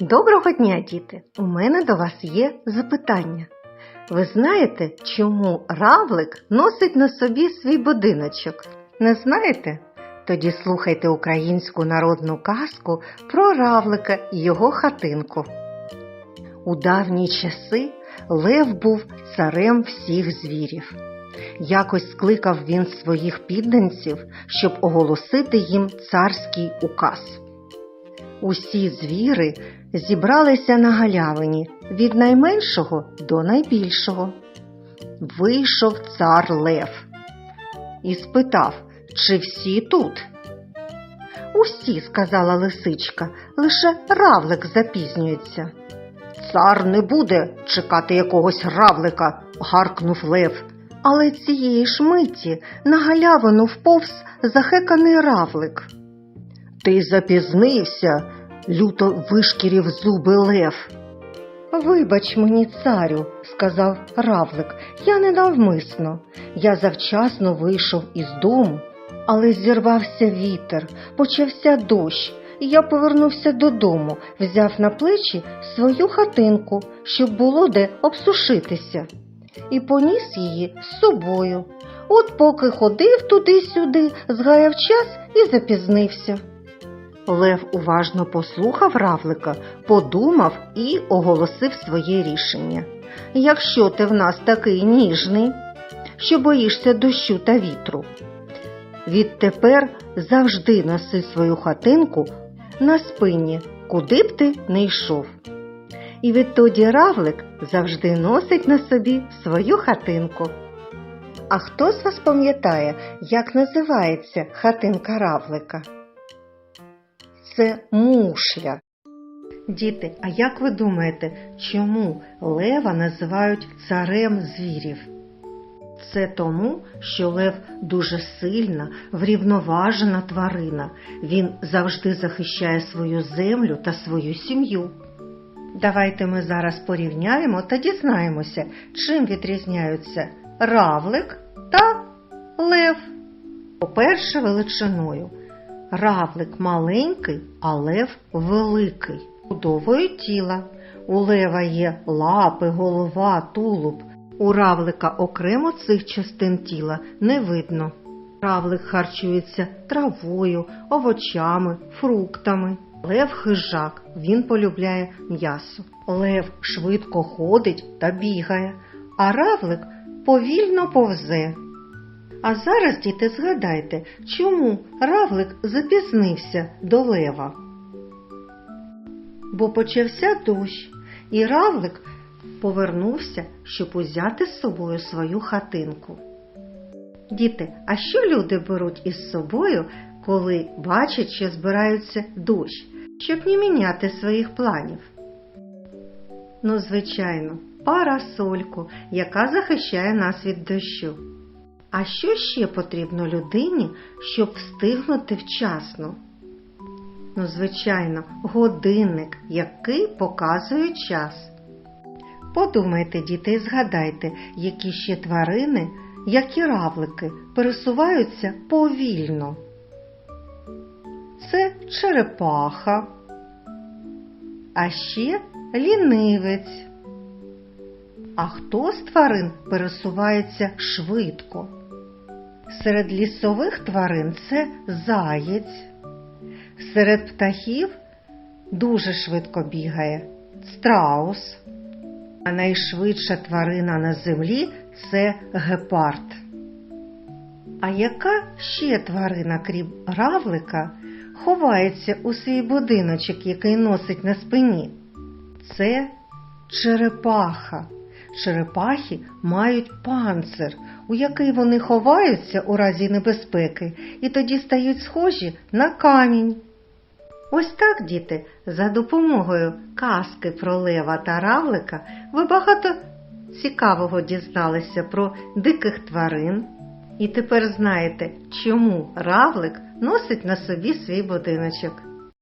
Доброго дня, діти! У мене до вас є запитання. Ви знаєте, чому равлик носить на собі свій будиночок? Не знаєте? Тоді слухайте українську народну казку про равлика і його хатинку. У давні часи Лев був царем всіх звірів. Якось скликав він своїх підданців, щоб оголосити їм царський указ. Усі звіри зібралися на галявині від найменшого до найбільшого. Вийшов цар Лев і спитав, чи всі тут. Усі, сказала лисичка, лише равлик запізнюється. Цар не буде чекати якогось равлика, гаркнув Лев. Але цієї ж миті на галявину вповз захеканий равлик. Ти запізнився, люто вишкірів зуби Лев. Вибач мені, царю, сказав равлик, я ненавмисно. Я завчасно вийшов із дому, але зірвався вітер, почався дощ, і я повернувся додому, взяв на плечі свою хатинку, щоб було де обсушитися, і поніс її з собою. От поки ходив туди-сюди, згаяв час і запізнився. Лев уважно послухав равлика, подумав і оголосив своє рішення. Якщо ти в нас такий ніжний, що боїшся дощу та вітру, відтепер завжди носи свою хатинку на спині, куди б ти не йшов. І відтоді равлик завжди носить на собі свою хатинку. А хто з вас пам'ятає, як називається хатинка равлика? Це мушля. Діти, а як ви думаєте, чому лева називають царем звірів? Це тому, що лев дуже сильна, врівноважена тварина. Він завжди захищає свою землю та свою сім'ю. Давайте ми зараз порівняємо та дізнаємося, чим відрізняються равлик та лев. По-перше, величиною. Равлик маленький, а лев великий. Будовою тіла. У лева є лапи, голова, тулуб. У равлика окремо цих частин тіла не видно. Равлик харчується травою, овочами, фруктами. Лев хижак, він полюбляє м'ясо. Лев швидко ходить та бігає, а равлик повільно повзе. А зараз, діти, згадайте, чому равлик запізнився до лева? Бо почався дощ, і равлик повернувся, щоб узяти з собою свою хатинку. Діти, а що люди беруть із собою, коли бачать, що збираються дощ, щоб не міняти своїх планів? Ну, звичайно, парасольку, яка захищає нас від дощу. А що ще потрібно людині, щоб встигнути вчасно? Ну, звичайно, годинник, який показує час. Подумайте, діти, і згадайте, які ще тварини, як і равлики, пересуваються повільно. Це черепаха, а ще лінивець. А хто з тварин пересувається швидко? Серед лісових тварин це заєць, серед птахів дуже швидко бігає страус, а найшвидша тварина на землі це гепард. А яка ще тварина, крім равлика, ховається у свій будиночок, який носить на спині? Це черепаха. Черепахи мають панцир, у який вони ховаються у разі небезпеки, і тоді стають схожі на камінь. Ось так, діти, за допомогою казки про лева та равлика ви багато цікавого дізналися про диких тварин. І тепер знаєте, чому равлик носить на собі свій будиночок.